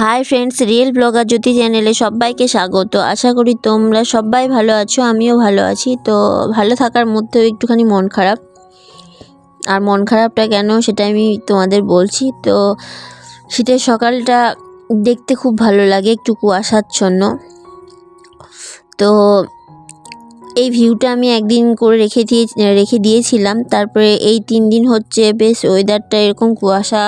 Hi friends, real blogger Jyoti চ্যানেলে সবাইকে স্বাগত। আশা করি তোমরা সবাই ভালো আছো, আমিও ভালো আছি। তো ভালো থাকার মধ্যেও একটুখানি মন খারাপ। আর মন খারাপটা কেন সেটা আমি তোমাদের বলছি। তো শীতের সকালটা দেখতে খুব ভালো লাগে, একটু কুয়াশাচ্ছন্ন। তো এই ভিউটা আমি একদিন করে রেখে দিয়ে, রেখে দিয়েছিলাম। তারপরে এই তিন দিন হচ্ছে বেশ ওয়েদারটা এরকম কুয়াশা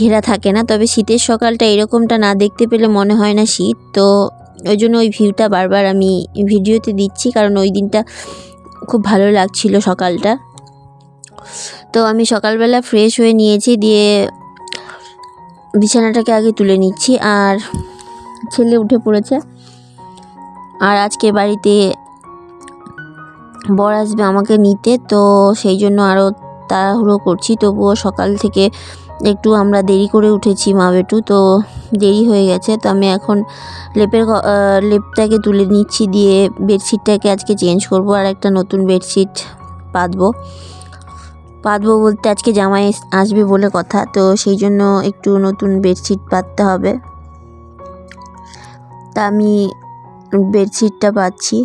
ঘেরা থাকে না। তবে শীতের সকালটা এরকমটা না দেখতে পেলে মনে হয় না শীত। তো ওই জন্য ওই ভিউটা বারবার আমি ভিডিওতে দিচ্ছি, কারণ ওই দিনটা খুব ভালো লাগছিল সকালটা। তো আমি সকালবেলা ফ্রেশ হয়ে নিয়েছি, দিয়ে বিছানাটাকে আগে তুলে নিচ্ছি। আর ছেলে উঠে পড়েছে। আর আজকে বাড়িতে বর আসবে আমাকে নিতে, তো সেই জন্য আরও তাড়াহুড়ো করছি। তবুও সকাল থেকে একটু আমরা দেরি করে উঠেছি মা বেটু, তো দেরি হয়ে গেছে। তো আমি এখন লেপের লেপটাকে তুলে নিচ্ছি, দিয়ে বেডশিটটাকে আজকে চেঞ্জ করব, আর একটা নতুন বেডশিট পাতবো। পাতবো বলতে আজকে জামাই আসবে বলে কথা, তো সেই জন্য একটু নতুন বেডশিট পাততে হবে। তা আমি বেডশিটটা পাচ্ছি।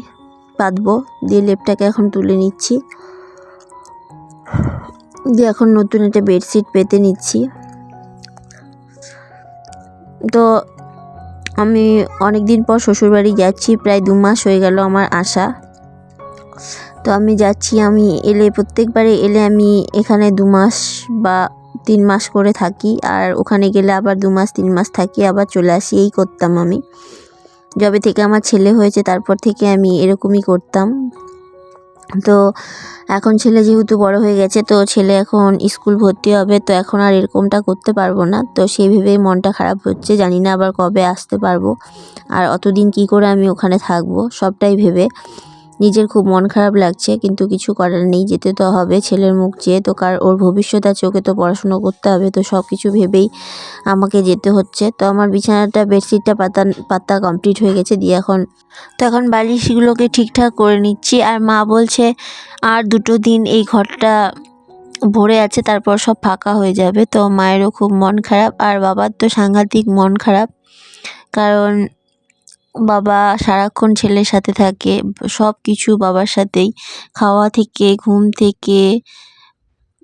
পাতবো। দিয়ে লেপটাকে এখন তুলে নিচ্ছি। দিয়ে এখন নতুন একটা বেডশিট পেতে নিচ্ছি। তো আমি অনেক দিন পর শ্বশুরবাড়ি যাচ্ছি, প্রায় দু মাস হয়ে গেল আমার আসা। তো আমি যাচ্ছি, আমি এলে, প্রত্যেকবারে এলে আমি এখানে দু মাস বা তিন মাস করে থাকি। আর ওখানে গেলে আবার দু মাস, তিন মাস থাকি, আবার চলে আসি। এই করতাম আমি। যবে থেকে আমার ছেলে হয়েছে, তারপর থেকে আমি এরকমই করতাম। তো এখন ছেলে যেহেতু বড় হয়ে গেছে, তো ছেলে এখন স্কুল ভর্তি হবে, তো এখন আর এরকমটা করতে পারব না। তো সেই ভেবেই মনটা খারাপ হচ্ছে, জানি না আবার কবে আসতে পারব। আর অতদিন কি করে আমি ওখানে থাকব, সবটাই ভেবে। নিজের খুব মন খারাপ লাগছে, কিন্তু কিছু করার নেই, যেতে তো হবে ছেলের মুখ চেয়ে। তো কার, ওর ভবিষ্যৎ আছে, ওকে তো পড়াশুনো করতে হবে, তো সব কিছু ভেবেই আমাকে যেতে হচ্ছে। তো আমার বিছানাটা, বেডশিটটা পাতা পাতা কমপ্লিট হয়ে গেছে, দিয়ে এখন, তো এখন বালিশগুলোকে ঠিকঠাক করে নিচ্ছি। আর মা বলছে, আর দুটো দিন এই ঘরটা ভরে আছে, তারপর সব ফাঁকা হয়ে যাবে। তো মায়েরও খুব মন খারাপ, আর বাবার তো সাংঘাতিক মন খারাপ। কারণ বাবা সারাক্ষণ ছেলের সাথে থাকে, সব কিছু বাবার সাথেই। খাওয়া থেকে, ঘুম থেকে,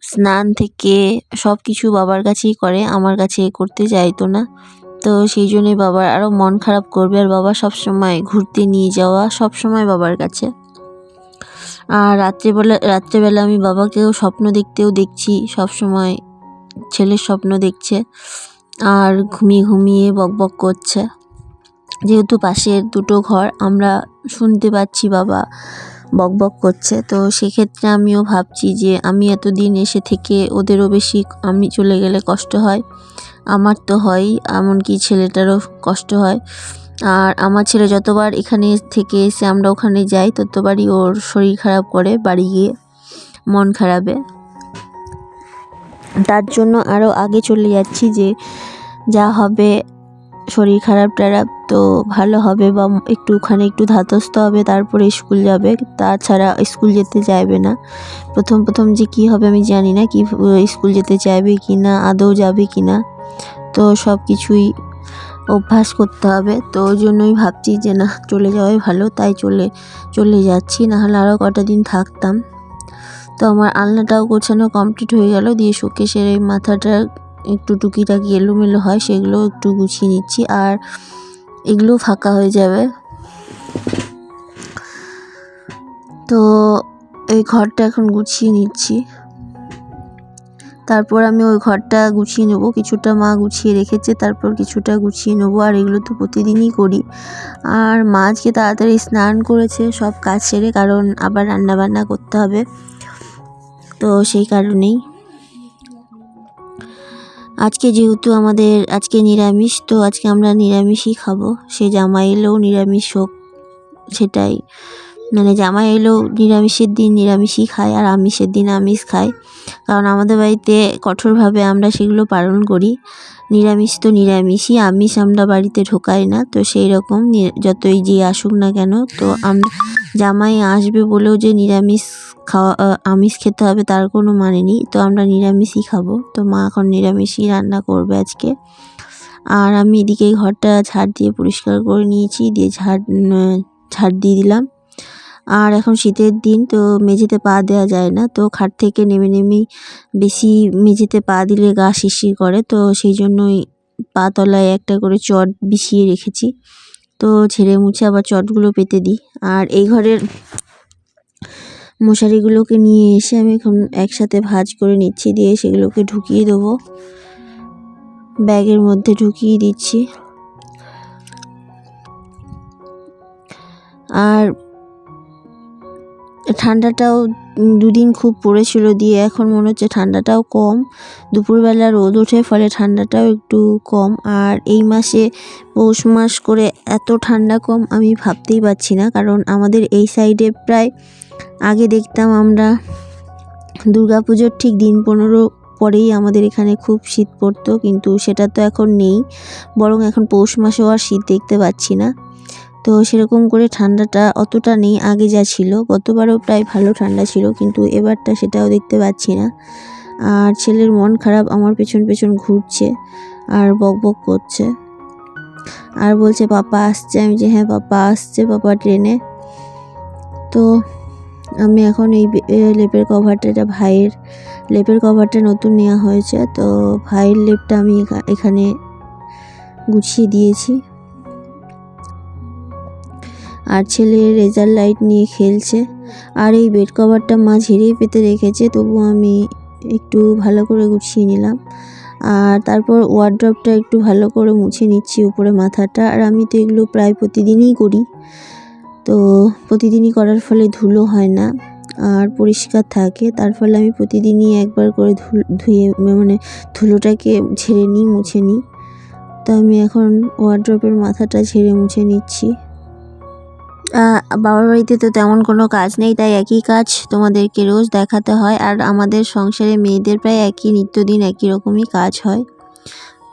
স্নান থেকে, সব কিছু বাবার কাছেই করে, আমার কাছে করতে চাইতো না। তো সেই জন্যই বাবার আরও মন খারাপ করবে আর বাবা সব সময় ঘুরতে নিয়ে যাওয়া সব সময় বাবার কাছে। আর রাত্রেবেলা রাত্রেবেলা আমি বাবাকেও স্বপ্ন দেখতেও দেখছি সব সময় ছেলের স্বপ্ন দেখছে, আর ঘুমিয়ে ঘুমিয়ে বক বক করছে। যেহেতু পাশের দুটো ঘর, আমরা শুনতে পাচ্ছি বাবা বকবক করছে। তো সেক্ষেত্রে আমিও ভাবছি যে আমি এতদিন এসে থেকে ওদেরও বেশি আমি চলে গেলে কষ্ট হয়। আমার তো হয়ই, এমনকি ছেলেটারও কষ্ট হয়। আর আমার ছেলে যতবার এখানে থেকে এসে আমরা ওখানে যাই, ততবারই ওর শরীর খারাপ করে, বাড়ি গিয়ে মন খারাপে। তার জন্য আরও আগে চলে যাচ্ছি যে যা হবে শরীর খারাপ টারাপ তো ভালো হবে বা একটু ওখানে একটু ধাতস্থ হবে, তারপরে স্কুল যাবে। তাছাড়া স্কুল যেতে চাইবে না। প্রথম প্রথম যে কী হবে আমি জানি না, কি স্কুল যেতে চাইবে কি না আদৌ যাবে কি না তো সব কিছুই অভ্যাস করতে হবে। তো ওই জন্যই ভাবছি যে না, চলে যাওয়াই ভালো। তাই চলে চলে যাচ্ছি। নাহলে আরও কটা দিন থাকতাম। তো আমার আলনাটাও গোছানো কমপ্লিট হয়ে গেল। দিয়ে শোকেশের এই মাথাটা একটু টুকিটাকি এলোমেলো হয়, সেগুলো একটু গুছিয়ে নিচ্ছি আর এগুলো ফাঁকা হয়ে যাবে। তো এই ঘরটা এখন গুছিয়ে নিচ্ছি। তারপর আমি ওই ঘরটা গুছিয়ে নেব, কিছুটা মা গুছিয়ে রেখেছে, তারপর কিছুটা গুছিয়ে নেব, আর এগুলো তো প্রতিদিনই করি। আর মা আজকে তাড়াতাড়ি স্নান করেছে, সব কাজ সেরে, কারণ আবার রান্না বান্না করতে হবে। তো সেই কারণেই। আজকে যেহেতু আমাদের, আজকে নিরামিষ, তো আজকে আমরা নিরামিষই খাব। সে জামাই এলেও নিরামিষ হোক, সেটাই। মানে জামাই এলেও নিরামিষের দিন নিরামিষই খায়, আর আমিষের দিন আমিষ খায়। কারণ আমাদের বাড়িতে কঠোরভাবে আমরা সেগুলো পালন করি। নিরামিষ তো নিরামিষই, আমিষ আমরা বাড়িতে ঢোকাই না, তো সেই রকম যতই যে আসুক না কেন, তো আমরা জামাই আসবে বলেও যে নিরামিষ খাওয়া আমিষ খেতে হবে তার কোনো মানে নেই। তো আমরা নিরামিষই খাব। তো মা এখন নিরামিষই রান্না করবে আজকে। আর আমি এদিকে ঘরটা ঝাড় দিয়ে পরিষ্কার করে নিয়েছি, দিয়ে ঝাড় ঝাড় দিয়ে দিলাম। আর এখন শীতের দিন, তো মেঝেতে পা দেওয়া যায় না। তো খাট থেকে নেমে নেমেই বেশি মেঝেতে পা দিলে গা শিরশির করে। তো সেই জন্যই পা তলায় একটা করে চট বিছিয়ে রেখেছি। তো ছেড়ে মুছে আবার চটগুলো পেতে দিই। আর এই ঘরের মশারিগুলোকে নিয়ে এসে আমি এখন একসাথে ভাঁজ করে নিচ্ছি, দিয়ে সেগুলোকে ঢুকিয়ে দেবো। ব্যাগের মধ্যে ঢুকিয়ে দিচ্ছি। আর ঠান্ডাটাও দুদিন খুব পড়েছিল দিয়ে এখন মনে হচ্ছে ঠান্ডাটাও কম। দুপুরবেলা রোদ ওঠে, ফলে ঠান্ডাটাও একটু কম। আর এই মাসে পৌষ মাস করে এত ঠান্ডা কম আমি ভাবতেই পারছি না, কারণ আমাদের এই সাইডে প্রায় আগে দেখতাম আমরা দুর্গা পুজোর ঠিক দিন পনেরো পরেই আমাদের এখানে খুব শীত পড়তো, কিন্তু সেটা তো এখন নেই। বরং এখন পৌষ মাসেও আর শীত দেখতে পাচ্ছি না। তো সেরকম করে ঠান্ডাটা অতটা নেই, আগে যা ছিল। গতবারও প্রায় ভালো ঠান্ডা ছিল, কিন্তু এবারটা সেটাও দেখতে পাচ্ছি না। আর ছেলের মন খারাপ, আমার পেছন পেছন ঘুরছে আর বক বক করছে। আর বলছে, পাপা আসছে। আমি যে হ্যাঁ পাপা আসছে, পাপা ট্রেনে। তো আমি এখন এই লেপের কভারটা এটা ভাইয়ের লেপের কভারটা নতুন নেওয়া হয়েছে। তো ভাইয়ের লেপটা আমি এখানে গুছিয়ে দিয়েছি। আর ছেলে রেজার লাইট নিয়ে খেলছে। আর এই বেড কভারটা মা ঝেড়েই পেতে রেখেছে তবু আমি একটু ভালো করে গুছিয়ে নিলাম। আর তারপর ওয়ার্ড্রপটা একটু ভালো করে মুছে নিচ্ছি উপরে মাথাটা। আর আমি তো এগুলো প্রায় প্রতিদিনই করি। তো প্রতিদিনই করার ফলে ধুলো হয় না আর পরিষ্কার থাকে। তার ফলে আমি প্রতিদিনই একবার করে ধুয়ে মানে ধুলোটাকে ঝেড়ে নিই, মুছে নিই। তো আমি এখন ওয়ার্ড্রপের মাথাটা ঝেড়ে মুছে নিচ্ছি। বাবার বাড়িতে তো তেমন কোনো কাজ নেই, তাই একই কাজ তোমাদেরকে রোজ দেখাতে হয়। আর আমাদের সংসারে মেয়েদের প্রায় একই, নিত্যদিন একই রকমই কাজ হয়।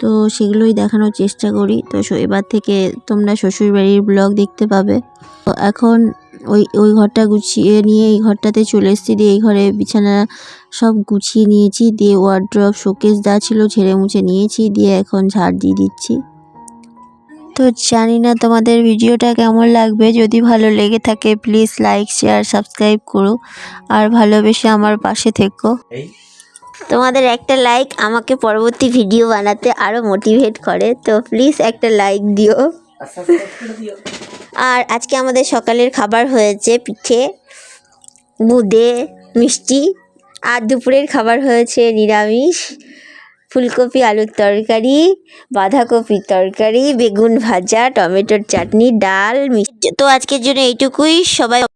তো সেগুলোই দেখানোর চেষ্টা করি। তো এবার থেকে তোমরা শ্বশুরবাড়ির ব্লগ দেখতে পাবে। তো এখন ওই ওই ঘরটা গুছিয়ে নিয়ে এই ঘরটাতে চলে এসেছি। দিয়ে এই ঘরে বিছানা সব গুছিয়ে নিয়েছি। দিয়ে ওয়ার্ড্রপ শোকেস যা ছিল ঝেড়ে মুছে নিয়েছি। দিয়ে এখন ঝাড় দিয়ে দিচ্ছি। তো জানি না তোমাদের ভিডিওটা কেমন লাগবে। যদি ভালো লেগে থাকে প্লিজ লাইক শেয়ার সাবস্ক্রাইব করো। আর ভালোবেসে আমার পাশে থেকো। তোমাদের একটা লাইক আমাকে পরবর্তী ভিডিও বানাতে আরও মোটিভেট করে, তো প্লিজ একটা লাইক দিও। আর আজকে আমাদের সকালের খাবার হয়েছে পিঠে বুদে মিষ্টি, আর দুপুরের খাবার হয়েছে নিরামিষ, ফুলকপি আলুর তরকারি, বাঁধাকপির তরকারি, বেগুন ভাজা, টমেটোর চাটনি, ডাল, মিষ্টি। তো আজকের জন্য এইটুকুই, সবাই